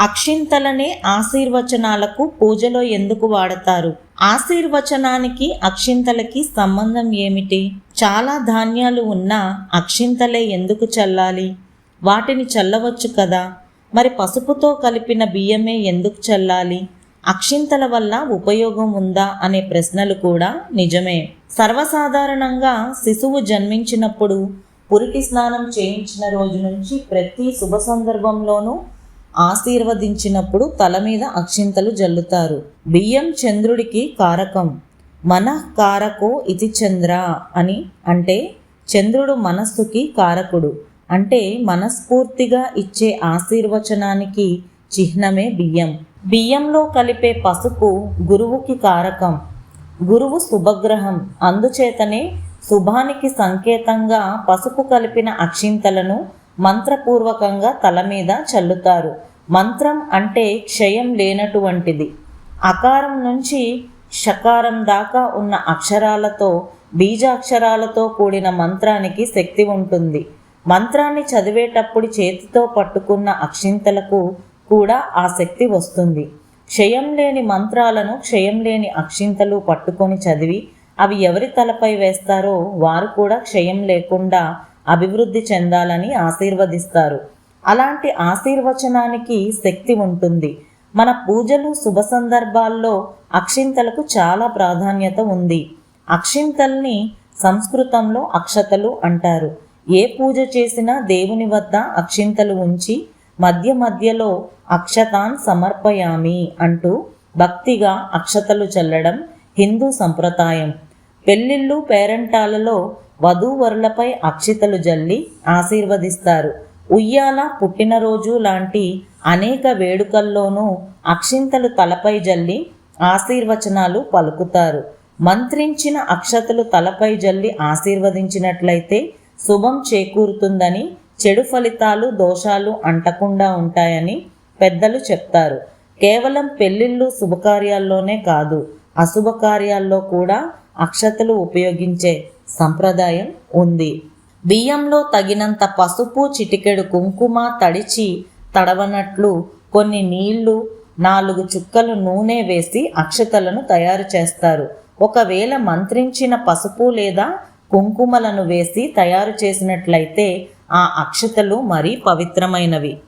అక్షింతలనే ఆశీర్వచనాలకు పూజలో ఎందుకు వాడతారు? ఆశీర్వచనానికి అక్షింతలకి సంబంధం ఏమిటి? చాలా ధాన్యాలు ఉన్నా అక్షింతలే ఎందుకు చల్లాలి? వాటిని చల్లవచ్చు కదా? మరి పసుపుతో కలిపిన బియ్యమే ఎందుకు చల్లాలి? అక్షింతల వల్ల ఉపయోగం ఉందా అనే ప్రశ్నలు కూడా నిజమే. సర్వసాధారణంగా శిశువు జన్మించినప్పుడు పురిటి స్నానం చేయించిన రోజు నుంచి ప్రతి శుభ సందర్భంలోనూ ఆశీర్వదించినప్పుడు తల మీద అక్షింతలు జల్లుతారు. బియ్యం చంద్రుడికి కారకం. మనఃకారకో ఇది చంద్ర అని అంటే చంద్రుడు మనస్సుకి కారకుడు. అంటే మనస్ఫూర్తిగా ఇచ్చే ఆశీర్వచనానికి చిహ్నమే బియ్యం. బియ్యంలో కలిపే పసుపు గురువుకి కారకం. గురువు శుభగ్రహం. అందుచేతనే శుభానికి సంకేతంగా పసుపు కలిపిన అక్షింతలను మంత్రపూర్వకంగా తల మీద చల్లుతారు. మంత్రం అంటే క్షయం లేనటువంటిది. అకారం నుంచి షకారం దాకా ఉన్న అక్షరాలతో బీజాక్షరాలతో కూడిన మంత్రానికి శక్తి ఉంటుంది. మంత్రాన్ని చదివేటప్పుడు చేతితో పట్టుకున్న అక్షింతలకు కూడా ఆ శక్తి వస్తుంది. క్షయం లేని మంత్రాలను క్షయం లేని అక్షింతలు పట్టుకొని చదివి అవి ఎవరి తలపై వేస్తారో వారు కూడా క్షయం లేకుండా అభివృద్ధి చెందాలని ఆశీర్వదిస్తారు. అలాంటి ఆశీర్వచనానికి శక్తి ఉంటుంది. మన పూజలు శుభ సందర్భాల్లో అక్షింతలకు చాలా ప్రాధాన్యత ఉంది. అక్షింతల్ని సంస్కృతంలో అక్షతలు అంటారు. ఏ పూజ చేసినా దేవుని వద్ద అక్షింతలు ఉంచి మధ్య మధ్యలో అక్షతాన్ సమర్పయామి అంటూ భక్తిగా అక్షతలు చల్లడం హిందూ సంప్రదాయం. పెళ్ళిళ్ళు పేరంటాలలో వధూవరులపై అక్షితలు జల్లి ఆశీర్వదిస్తారు. ఉయ్యాల పుట్టినరోజు లాంటి అనేక వేడుకల్లోనూ అక్షింతలు తలపై జల్లి ఆశీర్వచనాలు పలుకుతారు. మంత్రించిన అక్షతలు తలపై జల్లి ఆశీర్వదించినట్లయితే శుభం చేకూరుతుందని చెడు ఫలితాలు దోషాలు అంటకుండా ఉంటాయని పెద్దలు చెప్తారు. కేవలం పెళ్ళిళ్ళు శుభకార్యాల్లోనే కాదు అశుభకార్యాల్లో కూడా అక్షతలు ఉపయోగించే సంప్రదాయం ఉంది. బియ్యంలో తగినంత పసుపు చిటికెడు కుంకుమ తడిచి తడవనట్లు కొన్ని నీళ్ళు నాలుగు చుక్కలు నూనె వేసి అక్షతలను తయారు చేస్తారు. ఒకవేళ మంత్రించిన పసుపు లేదా కుంకుమలను వేసి తయారు చేసినట్లయితే ఆ అక్షతలు మరీ పవిత్రమైనవి.